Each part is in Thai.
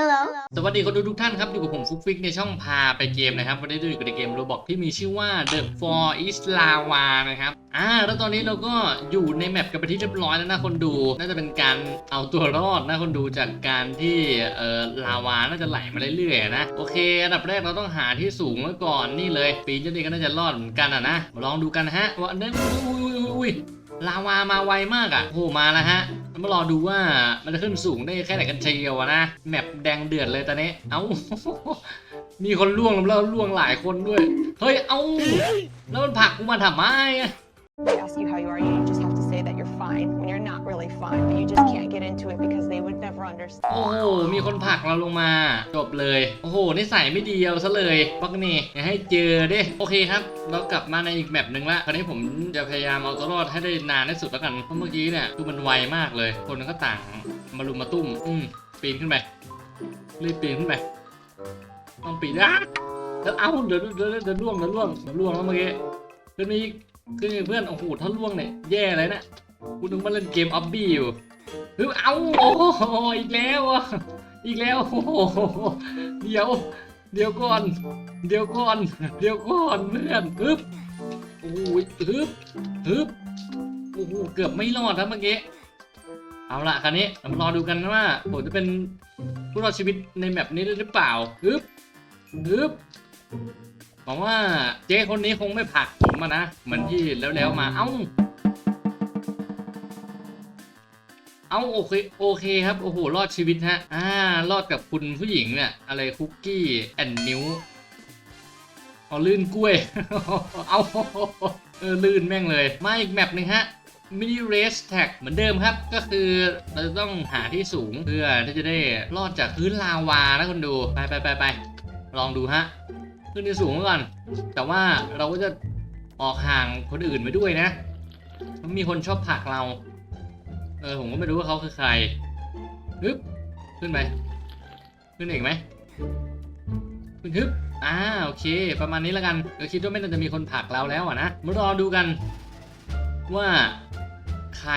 Hello. สวัสดีคนดูทุกท่านครับอยู่กับผมฟุกฟิกในช่องพาไปเกมนะครับวันนี้เราอยู่ในเกมโรบอกที่มีชื่อว่า The For Is Lava นะครับอ่าแล้วตอนนี้เราก็อยู่ในแมปกันไปที่เรียบร้อยแล้วนะคนดูน่าจะเป็นการเอาตัวรอดนะคนดูจากการที่เอ่อลาวาน่าจะไหลมาเรื่อยๆนะโอเคอันดับแรกเราต้องหาที่สูงไว้ก่อนนี่เลย ปีนเจะนี่ก็น่าจะรอดเหมือนกันอะนะมาลองดูกันฮะว่าเนยอุ้ยอุ้ยลาวามาไวมากอะโอ้มาแล้วฮะ มารอดูว่ามันจะขึ้นสูงได้แค่ไหนกันเชียวะนะ แมปแดงเดือดเลยตอนนี้ เอ้า มีคนล่วงแล้วล่วงหลายคนด้วย เฮ้ย เอ้า แล้วมันผักกูมาทำไมอะ They ask you how you are, you you're fine when you're not really fine, but you just can't get into it because they would never understand. โอ้โหมีคนผลักเราลงมาจบเลย โอ้โหนิสัยไม่ดีเอาซะเลยปักนี่อย่าให้เจอเด้โอเคครับ เรากลับมาในอีกแมปหนึ่งละคราวนี้ผมจะพยายามเอาตัวรอดให้ได้นานที่สุดแล้วกันเพราะเมื่อกี้เนี่ยคือมันไวมากเลย คนก็ต่างมารุมมาตุ้ม อืมปีนขึ้นไปรีบปีนขึ้นไปต้องปีนอะแล้วเอ้าเดี๋ยวเดี๋ยวเดี๋ยวล่วงเดี๋ยวล่วงเดี๋ยวล่วงแล้วเมื่อกี้ขึ้นมาอีกขึ้นมาอีกเพื่อนโอ้โหถ้าล่วงเนี่ยแย่เลยนะ กูนึกว่าเล่นเกมออบบี้อยู่เฮึบเอาโอ้โหอีกแล้วอะอีกแล้วโอ้โหเดี๋ยว เดี๋ยวก่อน เดี๋ยวก่อน เดี๋ยวก่อนเพื่อนฮึบโอ้ยฮึบฮึบโอ้โหเกือบไม่รอดครับเมื่อกี้เอาละคราวนี้เรามรอดูกันว่าผมจะเป็นผู้รอดชีวิตในแมปนี้ได้หรือเปล่าฮึบฮึบหวังว่าเจ๊คนนี้คงไม่ผักผมนะ เหมือนที่แล้วๆมาเอ้า เอาโอเคโอเคครับโอ้โหรอดชีวิตฮะอ่ารอดกับคุณผู้หญิงเนี่ยอะไรคุกกี้แอนนิ้วเอาลื่นกล้วย เอาเออลื่นแม่งเลย มาอีกแมปหนึ่งฮะมินิเรสแท็กเหมือนเดิมครับ ก็คือเราจะต้องหาที่สูงเพื่อที่จะได้รอดจากพื้นลาวานะคนดู ไปไปไปไปลองดูฮะ ขึ้นที่สูงก่อน แต่ว่าเราก็จะออกห่างคนอื่นไปด้วยนะมันมีคนชอบผักเรา เออผมก็ไม่รู้ว่าเขาคือใครฮึบขึ้นไปขึ้นอีกไหมขึ้นฮึบอ่าโอเค ประมาณนี้แล้วกันก็คิดว่าไม่น่าจะมีคนผักเราแล้วอะนะมารอดูกัน ว่าใคร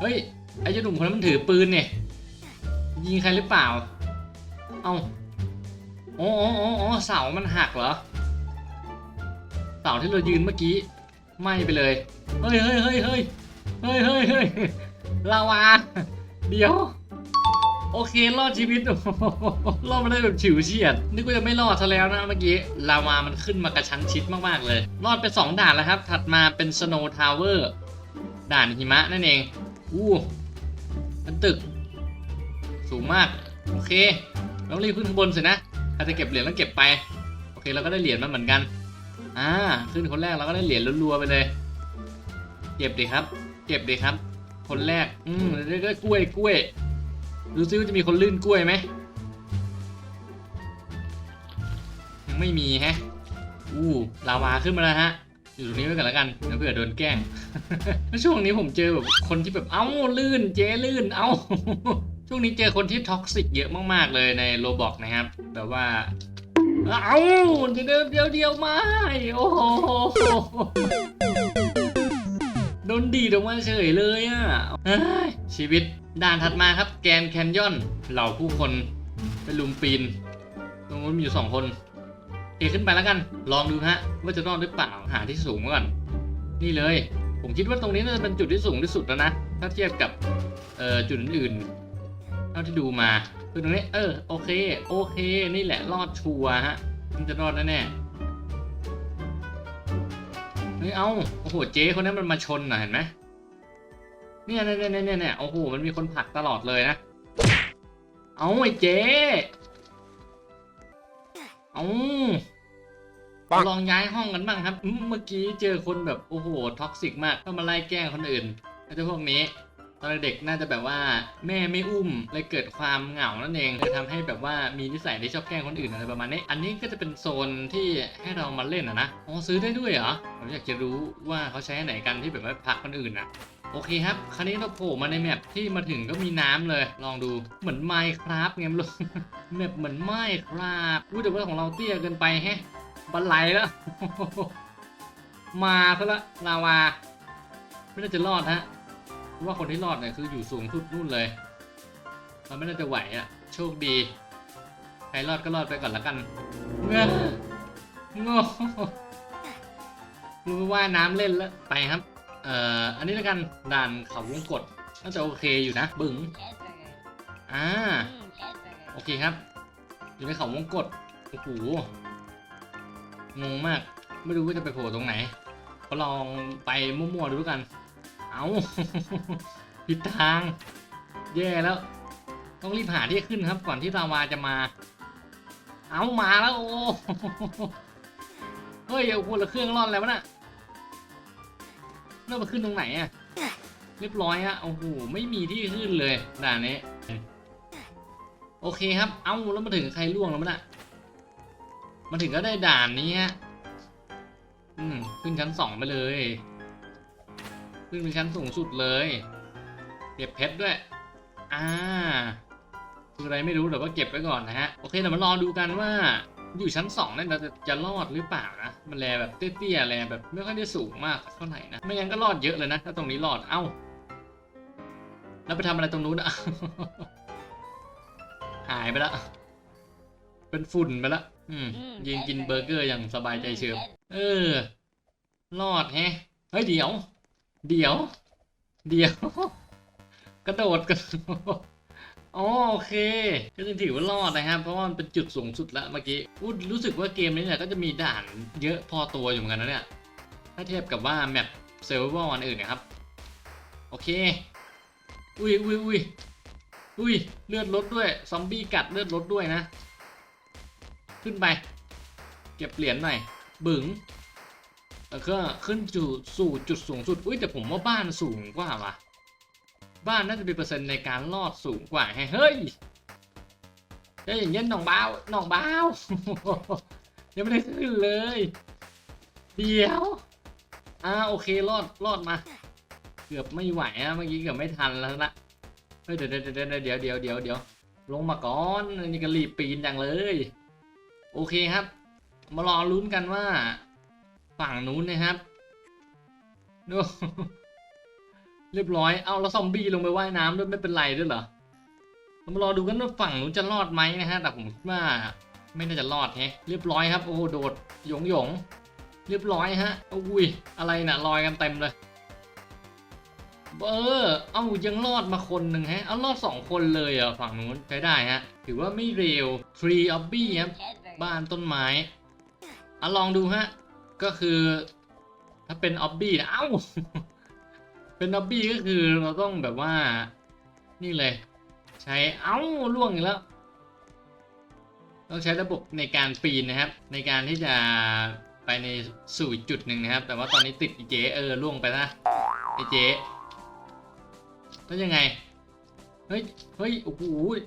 เฮ้ยไอ้เจ้าหนุ่มคนนั้นมันถือปืนเนี่ยยิงใครหรือเปล่า เอ้าอ๋ออ๋ออ๋ออ๋อเสามันหักเหรอเสาที่เรายืนเมื่อกี้ไหม้ไปเลย เฮ้ยเฮ้ยเฮ้ยเฮ้ยเฮ้ยเฮ้ย ลาวา เดี๋ยว โอเค รอดชีวิต รอดมาได้แบบฉิวเฉียดนึกว่าจะไม่รอดซะแล้วนะเมื่อกี้ ลาวามันขึ้นมากระชั้นชิดมากๆเลย รอดไป 2 ด่านแล้วครับ ถัดมาเป็น Snow Tower ด่านหิมะนั่นเอง อู้เป็นตึก สูงมาก โอเคต้องรีบขึ้นข้างบนสินะใครจะเก็บเหรียญแล้วเก็บไป โอเคเราก็ได้เหรียญมาเหมือนกัน อ่า ขึ้นคนแรกเราก็ได้เหรียญรัวๆไปเลย เก็บดีครับ เก็บดีครับ คนแรก อืมแล้วก็กล้วยกล้วย ดูซิว่าจะมีคนลื่นกล้วยไหมยังไม่มีแฮะ อู้ลาวาขึ้นมาแล้วฮะ อยู่ตรงนี้ไว้กันแล้วกันเดี๋ยวเผื่อโดนแกล้ง แล้วช่วงนี้ผมเจอแบบคนที่แบบ เอ้าลื่น เจ๊ลื่น เอ้า ช่วงนี้เจอคนที่ท็อกซิกเยอะมากๆเลยในโรบอกนะครับ แบบว่าเอ้าเดี๋ยวเดี๋ยวเดียวไม่โอ้โห โดนดีดออกมาเฉยเลยอะชีวิตด่านถัดมาครับ แกนแคนยอนเหล่าผู้คนไปลุมปีน ตรงนู้นมีอยู่สองคนเอขึ้นไปแล้วกัน ลองดูฮะ ว่าจะรอดหรือเปล่าหาที่สูงก่อน นี่เลย ผมคิดว่าตรงนี้น่าจะเป็นจุดที่สูงที่สุดแล้วนะ ถ้าเทียบกับเอ่อจุดอื่นๆเท่าที่ดูมาคือตรงนี้ เออ โอเค โอเค นี่แหละรอดชัวร์ฮะ มันจะรอดแน่ๆ เฮ้ยเอาโอ้โหเจ๊คนนั้นมันมาชนน่ะเห็นไหมเนี่ยเนี่ยเนี่ยเนี่ยเนี่ยโอ้โหมันมีคนผลักตลอดเลยนะ เอาไอ้เจ๊เอาลองย้ายห้องกันบ้างครับ เมื่อกี้เจอคนแบบโอ้โหท็อกซิกมากก็มาไล่แกล้งคนอื่นไอ้เจ้าพวกนี้ ตอนเด็กน่าจะแบบว่าแม่ไม่อุ้มเลยเกิดความเหงานั่นเองเลยทำให้แบบว่ามีนิสัยที่ชอบแกล้งคนอื่นอะไรประมาณนี้ อันนี้ก็จะเป็นโซนที่ให้เรามาเล่นอะนะอ๋อซื้อได้ด้วยเหรอผมอยากจะรู้ว่าเขาใช้ไหนกันที่แบบว่าผักคนอื่นอะโอเคครับ คราวนี้เราโผล่มาในแมปที่มาถึงก็มีน้ำเลย ลองดู เหมือนไมค์ครับไงไม่รู้แมปเหมือนไมค์ครับรู้แต่ว่าของเราเตี้ยเกินไปแฮะ บันไลแล้ว มาซะละลาวา ไม่น่าจะรอดฮะ ว่าคนที่รอดเนี่ยคืออยู่สูงสุดนู่นเลยเราไม่น่าจะไหวอะ่ะโชคดี ใครรอดก็รอดไปก่อนละกันเงอะงอรู้ว่าน้ำเล่นแล้วไปครับ เอ่อ อันนี้แล้วกันด่านเขาวงกดน่าจะโอเคอยู่นะ บึ้งอ่า โอเคครับ อยู่ในเขาวงกดโอ้โหงงมาก ไม่รู้ว่าจะไปโผล่ตรงไหน ก็ลองไปมั่วๆดูแล้วกัน เอาผิดทาง แย่แล้ว ต้องรีบหาที่ขึ้นครับ ก่อนที่ลาวาจะมา เอามาแล้วโอ้เฮ้ยเอาคนละเครื่องร่อนแล้วะน่ะเริ่มมาขึ้นตรงไหนอะเรียบร้อยฮะโอ้โหไม่มีที่ขึ้นเลยด่านนี้โอเคครับ เอ้าแล้วมาถึงใครล่วงแล้วมั้งน่ะมาถึงก็ได้ด่านนี้ฮะ อืม ขึ้นชั้นสองไปเลย ขึ้นเป็นชั้นสูงสุดเลยเก็บเพชรด้วย อ่า คืออะไรไม่รู้แต่ว่าเก็บไว้ก่อนนะฮะ โอเคเดี๋ยวมารอดูกันว่าอยู่ชั้นสองเนี่ยเราจะจะรอดหรือเปล่านะ มันแลแบบเตี้ยๆแลแบบไม่ค่อยได้สูงมากเท่าไหร่นะ ไม่งั้นก็รอดเยอะเลยนะ ถ้าตรงนี้รอด เอ้า แล้วไปทำอะไรตรงนู้นอะหายไปละ เป็นฝุ่นไปละ อืมยืนกินเบอร์เกอร์อย่างสบายใจเฉิบเออ รอดแฮะ เฮ้ยเดี๋ยว เดี๋ยว เดี๋ยว กระโดดกันอ๋อโอเค ก็จะถือว่ารอดนะครับ เพราะว่ามันเป็นจุดสูงสุดแล้วเมื่อกี้อู้รู้สึกว่าเกมนี้เนี่ยก็จะมีด่านเยอะพอตัวอยู่เหมือนกันนะเนี่ย ถ้าเทียบกับว่าแมปเซอร์เวอร์อันอื่นนะครับ โอเค อุ้ยอุ้ยอุ้ยอุ้ยเลือดลดด้วย ซอมบี้กัดเลือดลดด้วยนะ ขึ้นไป เก็บเหรียญหน่อย บึ๋ง แล้วก็ขึ้นจุดสู่จุดสูงสุด อุ้ยแต่ผมว่าบ้านสูงกว่าวะบ้านน่าจะมีเปอร์เซ็นต์ในการรอดสูงกว่าแฮะเฮ้ยจะอย่างเงี้ยหน่องบ้าวหน่องบ้าวยังไม่ได้ขึ้นเลย เดี๋ยวอ่าโอเครอดรอดมา เกือบไม่ไหวอะเมื่อกี้เกือบไม่ทันแล้วนะเฮ้ยเดี๋ยวเดี๋ยวเดี๋ยวเดี๋ยวเดี๋ยวเดี๋ยวเดี๋ยวลงมาก่อนนี่ก็รีบปีนจังเลย โอเคครับ มารอลุ้นกันว่า ฝั่งนู้นนะครับดูเรียบร้อย เอาแล้วซอมบี้ลงไปว่ายน้ำด้วยไม่เป็นไรด้วยเหรอ เรามารอดูกันว่าฝั่งนู้นจะรอดไหมนะฮะ แต่ผมคิดว่าไม่น่าจะรอดแฮะ เรียบร้อยครับ โอ้โหโดดหยงหยง เรียบร้อยฮะ อุ้ย อะไรน่ะลอยกันเต็มเลย เออ เอายังรอดมาคนหนึ่งฮะ เอารอดสองคนเลยอะฝั่งนู้นใช้ได้ฮะ ถือว่าไม่เร็ว Tree of b ครับ บ้านต้นไม้อะลองดูฮะ ก็คือ ถ้าเป็นออบบี้เอ้า เป็นออบบี้ก็คือเราต้องแบบว่า นี่เลย ใช้เอ้าล่วงอีกแล้วต้องใช้ระบบในการปีนนะครับ ในการที่จะไปในสู่อีกจุดหนึ่งนะครับ แต่ว่าตอนนี้ติดเจเออล่วงไปนะไอ้เจแล้วยังไง เฮ้ย เฮ้ย โอ้โห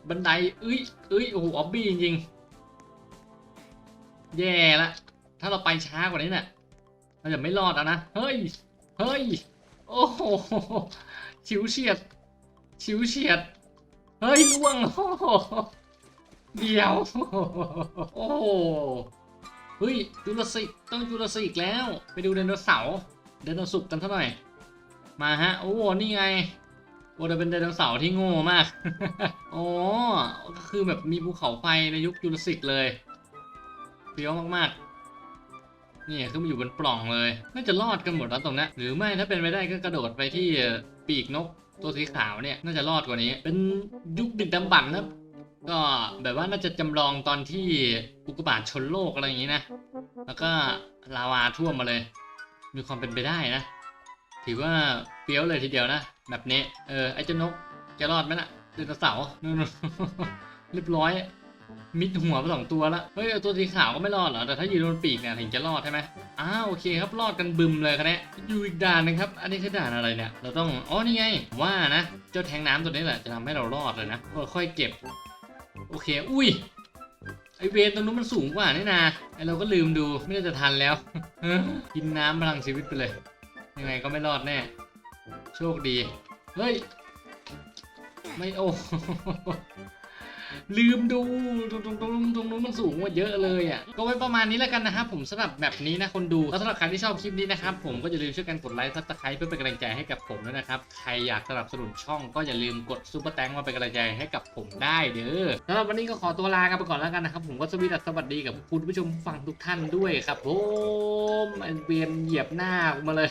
บันไดเอ้ยเอ้ย โอ้โห ออบบี้จริงๆ แย่ละ ถ้าเราไปช้ากว่านี้เนี่ยเราจะไม่รอดแล้วนะ เฮ้ย เฮ้ย โอ้โห ชิวเฉียด ชิวเฉียด เฮ้ยล่วงโอ้โหเดี๋ยว โอ้โห เฮ้ยจูราสิกต้องจูราสิกแล้ว ไปดูไดโนเสาร์ไดโนสุกกันเท่าหน่อยมาฮะ โอ้โห นี่ไงโอ้แต่เป็นไดโนเสาร์ที่โง่มากอ๋อก็คือแบบมีภูเขาไฟในยุคจูราสสิกเลยเฟี้ยวมากๆ นี่ขึ้นมาอยู่บนปล่องเลย น่าจะรอดกันหมดแล้วตรงนี้นหรือไม่ถ้าเป็นไปได้ก็กระโดดไปที่ปีกนกตัวสีขาวเนี่ยน่าจะรอดกว่านี้ เป็นยุคดึกดำบรรพ์นะครับก็แบบว่าน่าจะจำลองตอนที่อุกกาบาตชนโลกอะไรอย่างนี้นะ แล้วก็ลาวาท่วมมาเลย มีความเป็นไปได้นะ ถือว่าเฟี้ยวเลยทีเดียวนะ แบบนี้ เออไอ้เจ้านกจะรอดไหมน่ะไดโนเสาร์เรียบร้อย มิดหัวไปสองตัวแล้วเฮ้ยเอาตัวสีขาวก็ไม่รอดเหรอแต่ถ้ายืนบนปีกเนี่ยถึงจะรอดใช่ไหมอ้าวโอเคครับรอดกันบึมเลยครับเนี่ยอยู่อีกด่านหนึงครับ อันนี้คือด่านอะไรเนี่ยเราต้องอ๋อนี่ไงว่านะเจ้าแทงน้ำตัวนี้แหละจะทำให้เรารอดเลยนะค่อยๆเก็บ โอเค อุ้ยไอเวนตรงนู้นมันสูงกว่านี่นาไอเราก็ลืมดูไม่น่าจะทันแล้วกินน้ำพลังชีวิตไปเลย ยังไงก็ไม่รอดแน่โชคดีเฮ้ยไม่โอ้ ลืมดูตรงตรงตรงตรงนู้นมันสูงกว่าเยอะเลยอะก็ไว้ประมาณนี้แล้วกันนะครับผมสำหรับแบบนี้นะคนดูแล้วสำหรับใครที่ชอบคลิปนี้นะครับผมก็อย่าลืมช่วยกันกดไลค์ซับสไครป์เพื่อเป็นกำลังใจให้กับผมด้วยนะครับใครอยากสนับสนุนช่องก็อย่าลืมกดซุปเปอร์แตงมาเป็นกำลังใจให้กับผมได้เด้อสำหรับวันนี้ก็ขอตัวลากันไปก่อนแล้วกันนะครับผมก็สวีดัสสวัสดีกับคุณผู้ชมฟังทุกท่านด้วยครับผมเวียนเหยียบหน้ามาเลย